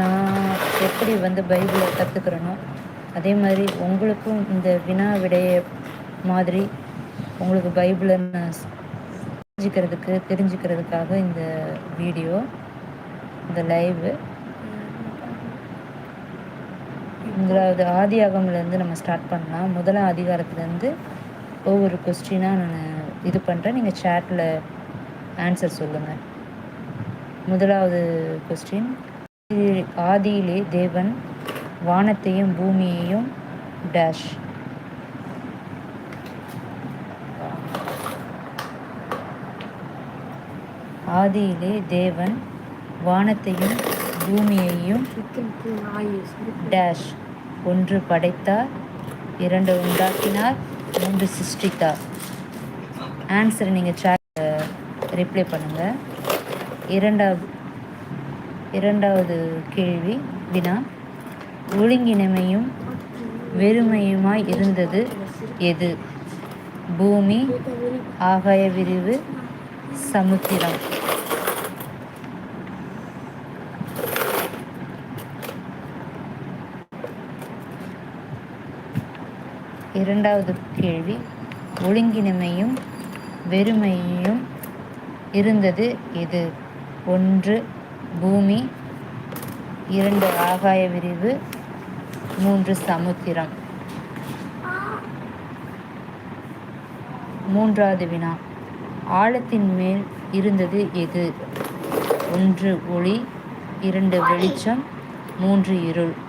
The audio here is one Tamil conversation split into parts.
நான் எப்படி வந்து பைபிளை கற்றுக்கிறேனோ அதே மாதிரி உங்களுக்கும் இந்த வினா விடைய மாதிரி உங்களுக்கு பைபிளை நான் தெரிஞ்சுக்கிறதுக்கு தெரிஞ்சுக்கிறதுக்காக இந்த வீடியோ இந்த லைவு. முதலாவது ஆதி ஆகம்லேருந்து நம்ம ஸ்டார்ட் பண்ணலாம். முதலாம் அதிகாரத்துலேருந்து ஒவ்வொரு கொஸ்டினாக நான் இது பண்ணுறேன் நீங்கள் சேட்டில் ஆன்சர் சொல்லுங்கள் முதலாவது கொஸ்டின் ஆதியிலே தேவன் வானத்தையும் பூமியையும் டேஷ் ஆதியிலே தேவன் வானத்தையும் பூமியையும் டேஷ் ஒன்று படைத்தார் இரண்டு உண்டாக்கினார் மூன்று சிருஷ்டித்தார். ஆன்சர் நீங்கள் சேட் ரிப்ளை பண்ணுங்கள் இரண்டாவது இரண்டாவது கேள்வி வினா. ஒழுங்கினமையும் வெறுமையுமாய் இருந்தது எது? பூமி ஆகாய விரிவு சமுத்திரம். இரண்டாவது கேள்வி ஒழுங்கினமையும் வெறுமையும் இருந்தது எது? ஒன்று பூமி இரண்டு ஆகாய விரிவு மூன்று சமுத்திரம். மூன்றாவது வினா. ஆழத்தின் மேல் இருந்தது எது? ஒன்று ஒளி இரண்டு வெளிச்சம் மூன்று இருள்.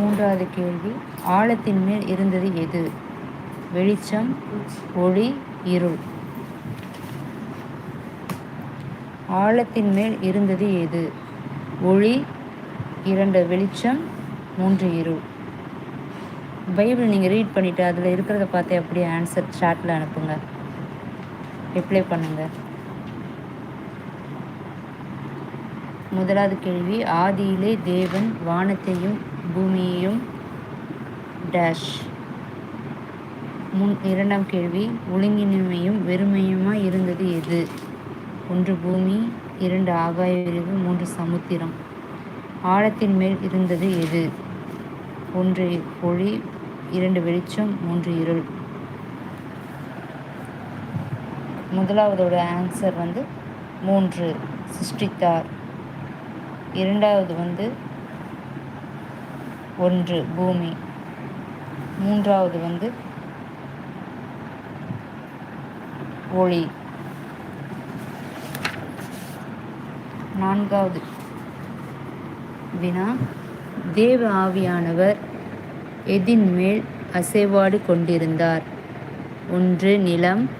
மூன்றாவது கேள்வி ஆழத்தின் மேல் இருந்தது எது? வெளிச்சம் ஒளி இருள். ஆழத்தின் மேல் இருந்தது எது? ஒளி இரண்டு வெளிச்சம் மூன்று இருள். பைபிள் நீங்கள் ரீட் பண்ணிவிட்டு அதில் இருக்கிறத பார்த்து அப்படியே ஆன்சர் சாட்டில் அனுப்புங்க. ரிப்ளை பண்ணுங்கள் முதலாவது கேள்வி. ஆதியிலே தேவன் வானத்தையும் பூமியையும் டேஷ் முன் இரண்டாம் கேள்வி. ஒழுங்கின்மையும் வெறுமையுமாய் இருந்தது எது? ஒன்று பூமி இரண்டு ஆகாய விரிவு மூன்று சமுத்திரம். ஆழத்தின் மேல் இருந்தது எது? ஒன்று ஒளி இரண்டு வெளிச்சம் மூன்று இருள். முதலாவதோட ஆன்சர் வந்து மூன்று. சிருஷ்டித்தார். இரண்டாவது வந்து ஒன்று பூமி. மூன்றாவது வந்து ஒளி. நான்காவது வினா தேவ ஆவியானவர் எதின் மேல் அசைவாடு கொண்டிருந்தார்? ஒன்று நிலம்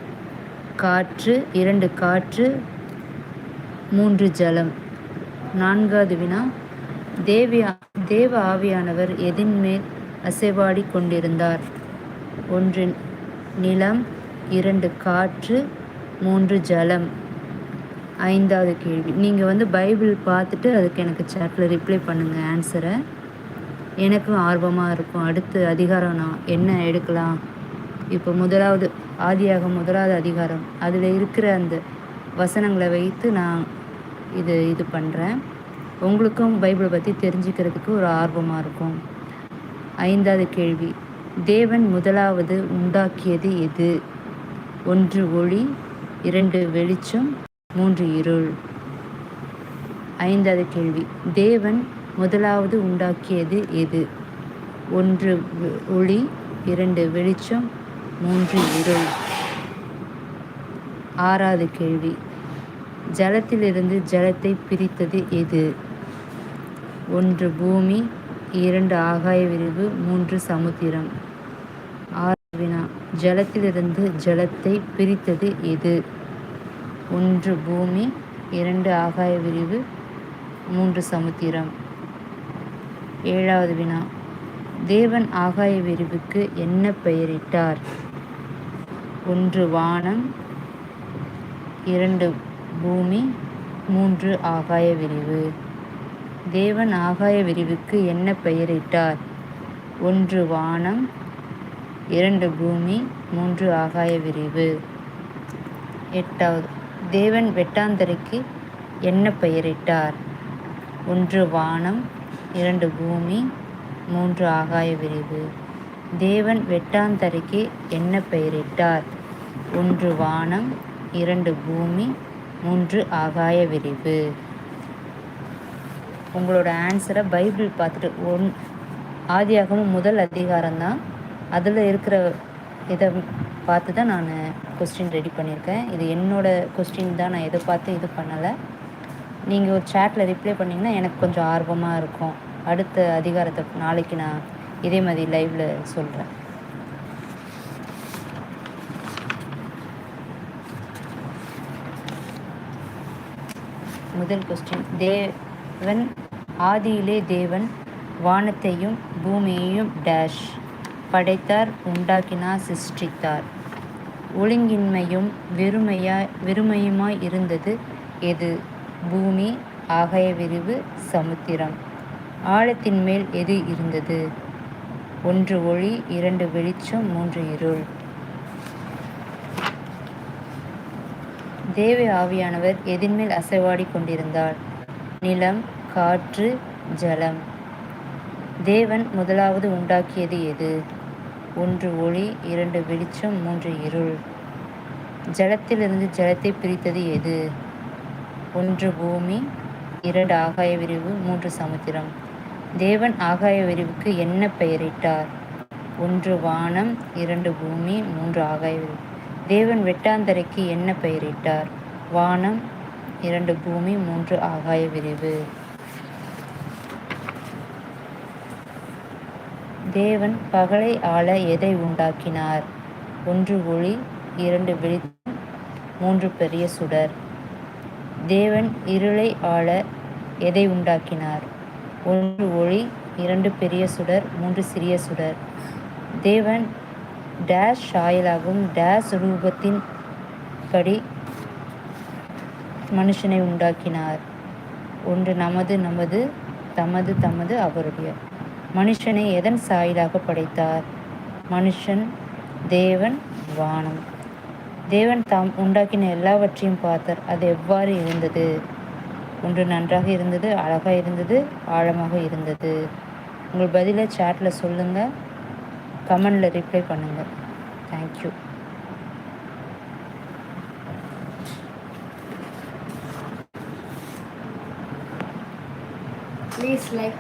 காற்று இரண்டு காற்று மூன்று ஜலம். நான்காவது வினா. தேவியா தேவ ஆவியானவர் எதின் மேல் அசைவாடி கொண்டிருந்தார்? ஒன்று நிலம் இரண்டு காற்று மூன்று ஜலம். ஐந்தாவது கேள்வி. நீங்கள் வந்து பைபிள் பார்த்துட்டு அதுக்கு எனக்கு சேட்டில் ரிப்ளை பண்ணுங்கள் ஆன்சரை எனக்கும் ஆர்வமாக இருக்கும். அடுத்து அதிகாரம் நான் என்ன எடுக்கலாம்? இப்போ முதலாவது ஆதியாக முதலாவது அதிகாரம். அதில் இருக்கிற அந்த வசனங்களை வைத்து நான் இது இது பண்ணுறேன் உங்களுக்கும் பைபிளை பற்றி தெரிஞ்சுக்கிறதுக்கு ஒரு ஆர்வமாக இருக்கும். ஐந்தாவது கேள்வி. தேவன் முதலாவது உண்டாக்கியது எது? ஒன்று ஒளி இரண்டு வெளிச்சம் மூன்று இருள். ஐந்தாவது கேள்வி. தேவன் முதலாவது உண்டாக்கியது எது? ஒன்று ஒளி இரண்டு வெளிச்சம் மூன்று இருள். ஆறாவது கேள்வி. ஜலத்திலிருந்து ஜலத்தை பிரித்தது எது? ஒன்று பூமி இரண்டு ஆகாய விரிவு மூன்று சமுத்திரம். ஆறு வினா ஜலத்திலிருந்து ஜலத்தை பிரித்தது எது? ஒன்று பூமி இரண்டு ஆகாய விரிவு மூன்று சமுத்திரம். ஏழாவது வினா தேவன் ஆகாய விரிவுக்கு என்ன பெயரிட்டார்? ஒன்று வானம் இரண்டு பூமி மூன்று ஆகாய விரிவு. தேவன் ஆகாய விரிவுக்கு என்ன பெயரிட்டார்? ஒன்று வானம் இரண்டு பூமி மூன்று ஆகாய விரிவு. எட்டாவது தேவன் வெட்டாந்தரைக்கு என்ன பெயரிட்டார்? ஒன்று வானம் இரண்டு பூமி மூன்று ஆகாய விரிவு. தேவன் வெட்டாந்தரைக்கு என்ன பெயரிட்டார்? ஒன்று வானம் இரண்டு பூமி மூன்று ஆகாய விரிவு. உங்களோட ஆன்சரை பைபிள் பார்த்துட்டு ஒன் ஆதியாகவும் முதல் அதிகாரம்தான் அதில் இருக்கிற இதை பார்த்து தான் நான் கொஸ்டின் ரெடி பண்ணியிருக்கேன். இது என்னோடய கொஸ்டின் தான். நான் எதை பார்த்து இது பண்ணலை. நீங்கள் ஒரு சேட்டில் ரிப்ளை பண்ணிங்கன்னா எனக்கு கொஞ்சம் ஆர்வமாக இருக்கும். அடுத்த அதிகாரத்தை நாளைக்கு நான் இதே மாதிரி லைவில் சொல்கிறேன் முதல் கொஸ்டின் தேவன் ஆதியிலே தேவன் வானத்தையும் பூமியையும் டேஷ் படைத்தார் உண்டாக்கினார் சிருஷ்டித்தார். ஒழுங்கின்மையும் வெறுமையாய் வெறுமையுமாய் இருந்தது எது? பூமி ஆகாய விரிவு சமுத்திரம். ஆழத்தின் மேல் எது இருந்தது? ஒன்று ஒளி இரண்டு வெளிச்சம் மூன்று இருள். தேவை ஆவியானவர் எதின்மேல் அசைவாடி கொண்டிருந்தார். நிலம் காற்று ஜலம். தேவன் முதலாவது உண்டாக்கியது எது? ஒன்று ஒளி இரண்டு வெளிச்சம் மூன்று இருள். ஜலத்திலிருந்து ஜலத்தை பிரித்தது எது? ஒன்று பூமி இரண்டு ஆகாய விரிவு மூன்று சமுத்திரம். தேவன் ஆகாய விரிவுக்கு என்ன பெயரிட்டார்? ஒன்று வானம் இரண்டு பூமி மூன்று ஆகாய விரிவு. தேவன் வெட்டாந்தரைக்கு என்ன பெயரிட்டார்? வானம் இரண்டு பூமி மூன்று ஆகாய விரிவு. தேவன் பகலை ஆள எதை உண்டாக்கினார்? ஒன்று ஒளி இரண்டு வெளிச்சம் மூன்று பெரிய சுடர். தேவன் இருளை ஆள எதை உண்டாக்கினார்? ஒன்று ஒளி இரண்டு பெரிய சுடர் மூன்று சிறிய சுடர். தேவன் டேஷ் சாயலாகவும் டேஷ் ரூபத்தின் படி மனுஷனை உண்டாக்கினார். ஒன்று நமது நமது தமது தமது அவருடைய. மனுஷனை எதன் சாயலாக படைத்தார்? மனுஷன் தேவன் வானம். தேவன் தாம் உண்டாக்கின எல்லாவற்றையும் பார்த்தார். அது எவ்வாறு இருந்தது? ஒன்று நன்றாக இருந்தது அழகாக இருந்தது ஆழமாக இருந்தது. உங்கள் பதிலை சாட்டில் சொல்லுங்கள் கமெண்டில் ரிப்ளை பண்ணுங்கள் தேங்க்யூ Please like,